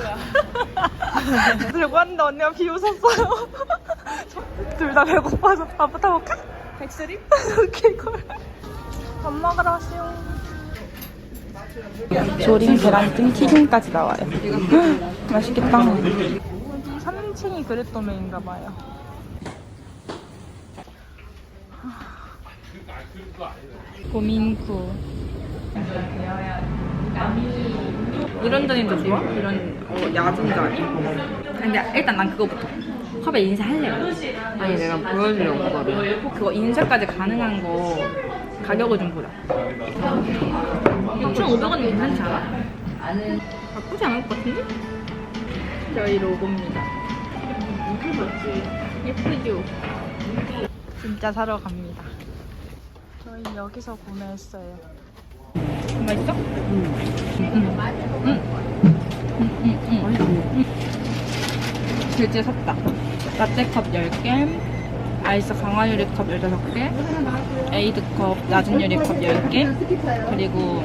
들고 왔는데 언니가 비웃었어요. 둘 다 배고파서 밥부터 먹까? 백설이? 개걸. 밥 먹으러 왔어요. 조림 계란찜 튀김까지 나와요. 맛있겠다. 여기 3층이 그릇도메인가 봐요. 고민쿠. 이런 자리도 좋아? 이런 어, 야전 자리? 근데 일단 난 그거부터 컵에 인쇄할래요. 아니 내가 보여주려고 그거를 그거 인쇄까지 가능한 거 가격을 좀 보자. 6,500원 괜찮지 않아? 나쁘지 않을 것 같은데? 저희 로고입니다. 예쁘죠? 진짜 사러 갑니다. 저희 여기서 구매했어요. 맛있어? 응. 응. 응. 응. 응. 실제 샀다. 라떼컵 10개, 아이스 강화 유리컵 15개, 에이드컵 낮은 유리컵 10개, 그리고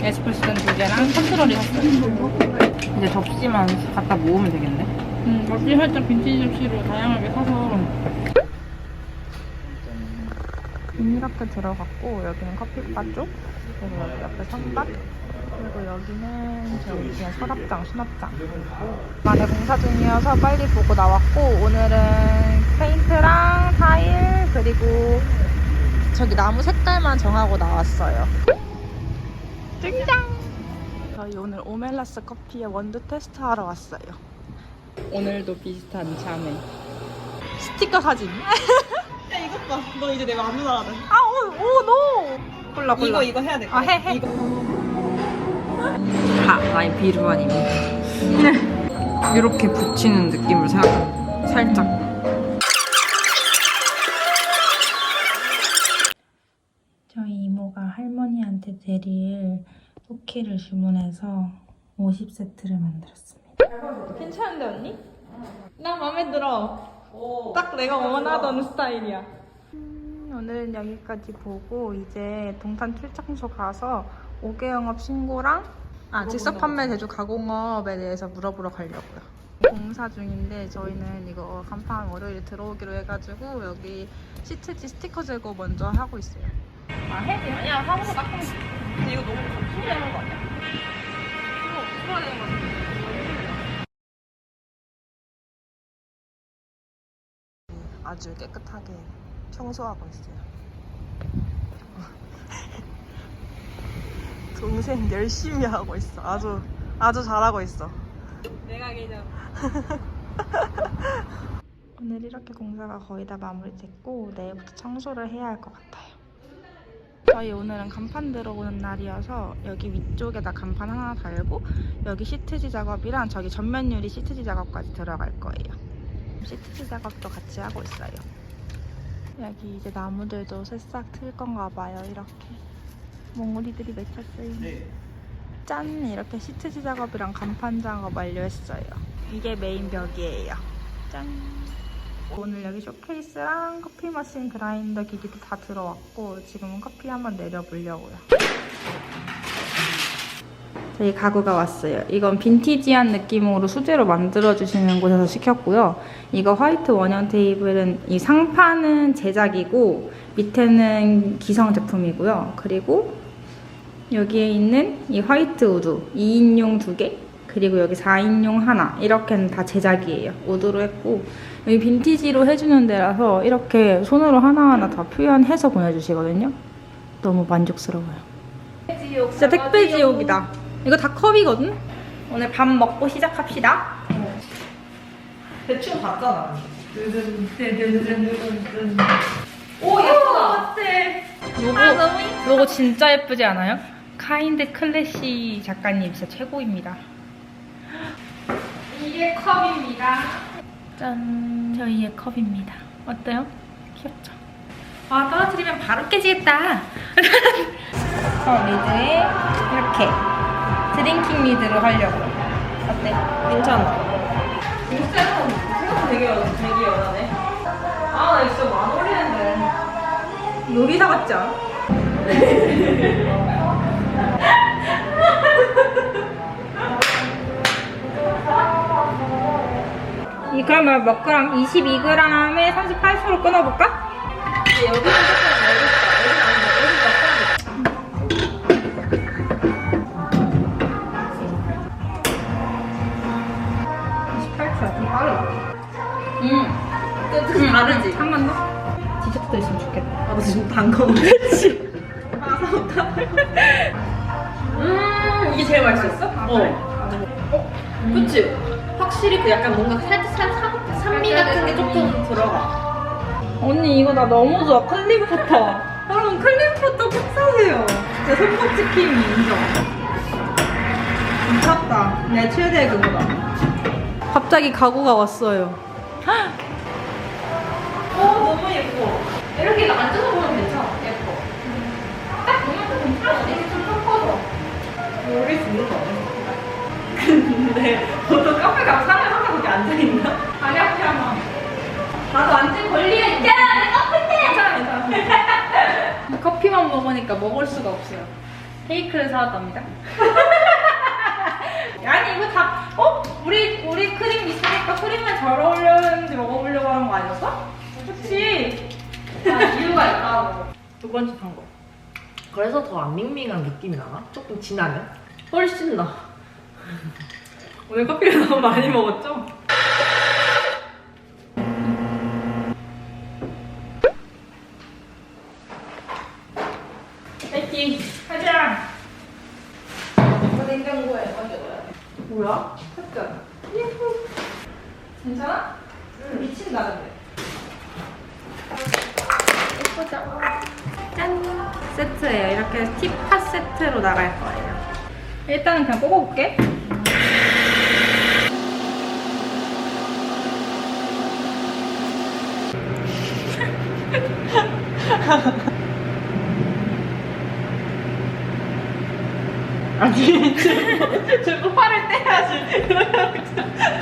에스프레소잔 2개랑 컨트롤이 샀어요. 이제 접시만 갖다 모으면 되겠네 음, 접시 살짝 빈티지 접시로 다양하게 사서 이렇게 들어갔고 여기는 커피바 쪽 그리고 여기 옆에 선반 그리고 여기는 저기 그냥 서랍장, 수납장 만에 공사 중이어서 빨리 보고 나왔고 오늘은 페인트랑 타일 그리고 저기 나무 색깔만 정하고 나왔어요 등장! 저희 오늘 오멜라스 커피의 원두 테스트 하러 왔어요 오늘도 비슷한 자매 스티커 사진 야 이것 봐. 너 이제 내가 아무 나라든. 아, 오, 오, 노! 골라, 골라. 이거 이거 해야 돼. 아, 해, 해. 이거. 다 나의 비루한 이미 이렇게 붙이는 느낌으로 생각 살짝 저희 이모가 할머니한테 드릴 쿠키를 주문해서 50세트를 만들었습니다. 괜찮은데, 언니? 나 마음에 들어. 딱 내가 원하던 스타일이야. 음, 오늘은 여기까지 보고 이제 동탄 출장소 가서 5개 영업 신고랑 아, 직접 판매 제조 가공업에 대해서 물어보러 가려고요. 공사 중인데 저희는 이거 간판 월요일에 들어오기로 해가지고 여기 시트지 스티커 제거 먼저 하고 있어요. 아 해지 아니야 사무소 닦으면 근데 이거 너무 소리 하는 거 아니야? 이거 풀어야 되는 거 같아. 아주 깨끗하게 청소하고 있어요. 동생 열심히 하고 있어. 아주 아주 잘하고 있어. 내가 그냥 오늘 이렇게 공사가 거의 다 마무리됐고 내일부터 청소를 해야 할 것 같아요. 저희 오늘은 간판 들어오는 날이어서 여기 위쪽에다 간판 하나 달고 여기 시트지 작업이랑 저기 전면 유리 시트지 작업까지 들어갈 거예요. 시트지 작업도 같이 하고 있어요. 여기 이제 나무들도 새싹 틀 건가 봐요. 이렇게 몽우리들이 맺혔어요. 짠! 이렇게 시트지 작업이랑 간판 작업 완료했어요. 이게 메인 벽이에요. 짠! 오늘 여기 쇼케이스랑 커피 머신 그라인더 기기도 다 들어왔고 지금은 커피 한번 내려보려고요. 저희 가구가 왔어요. 이건 빈티지한 느낌으로 수제로 만들어주시는 곳에서 시켰고요. 이거 화이트 원형 테이블은 이 상판은 제작이고 밑에는 기성 제품이고요. 그리고 여기에 있는 이 화이트 우드 2인용 2개 그리고 여기 4인용 하나 이렇게는 다 제작이에요. 우드로 했고 여기 빈티지로 해주는 데라서 이렇게 손으로 하나하나 다 표현해서 보내주시거든요. 너무 만족스러워요. 진짜 택배 지옥이다. 이거 다 컵이거든? 오늘 밥 먹고 시작합시다. 대충 봤잖아. 오 예쁘다. 로고, 로고 진짜 예쁘지 않아요? 카인드 클래시 작가님 진짜 최고입니다 이게 컵입니다 짠 저희의 컵입니다 어때요? 귀엽죠? 아 떨어뜨리면 바로 깨지겠다 어 리드에 이렇게 드링킹 리드로 하려고 어때? 괜찮아. 생각 되게 연- 되게 연하네. 아, 나 진짜 안 어울리는데. 요리사 같지 않아? 이 그러면 몇 그램? 22g에 38초로 끊어볼까? 여기는 조금 어렵다. 여기는 아니다. 여기는 약간 28초야. 좀 빠르다. 음. 좀 다르지? 한 번 더? 디저트도 있으면 좋겠다. 아, 지금 그렇지. 아. 음, 이게 제일 맛있었어? 어. 그치? 확실히 그 약간 뭔가 살짝 산, 산미 같은 게 조금 들어가. 언니 이거 나 너무 좋아. 클림포터. 여러분, 클림포터 꼭 사세요. 진짜 손목지킴이 인정. 미쳤다. 내 최대 그거다. 갑자기 가구가 왔어요. 오, 너무 예뻐. 이렇게 앉아서 보면 괜찮아. 예뻐. 딱 보면 또 괜찮아. 이게 좀 커서. 모를 수 있는 거 아니야? 근데 보통 카페 가면 사람이 항상 거기 앉아있나? 다리 앞에 하면. 나도 앉을 권리가 있잖아! 내 카페인데! 괜찮아, 괜찮아. 먹으니까 먹을 수가 없어요. 케이크를 사왔답니다. 아니 이거 다 어? 우리 우리 크림 있으니까 크림만 잘 어울렸는지 먹어보려고 하는 거 아니었어? 그렇지. 아, 이유가 있다고. 두 번째 산 거. 그래서 더 안 밍밍한 느낌이 나나? 조금 진하면? 훨씬 나. 오늘 커피를 너무 많이 먹었죠? 파이팅. 가자. 이거 냉장고에 얹어둬야 돼. 뭐야? 색깔. 괜찮아? 미친다 근데. 예쁘죠? 짠! 세트예요. 이렇게 티팟 세트로 나갈 거예요. 일단은 그냥 뽑아볼게. 아니, 제, 제 소파를 떼야지.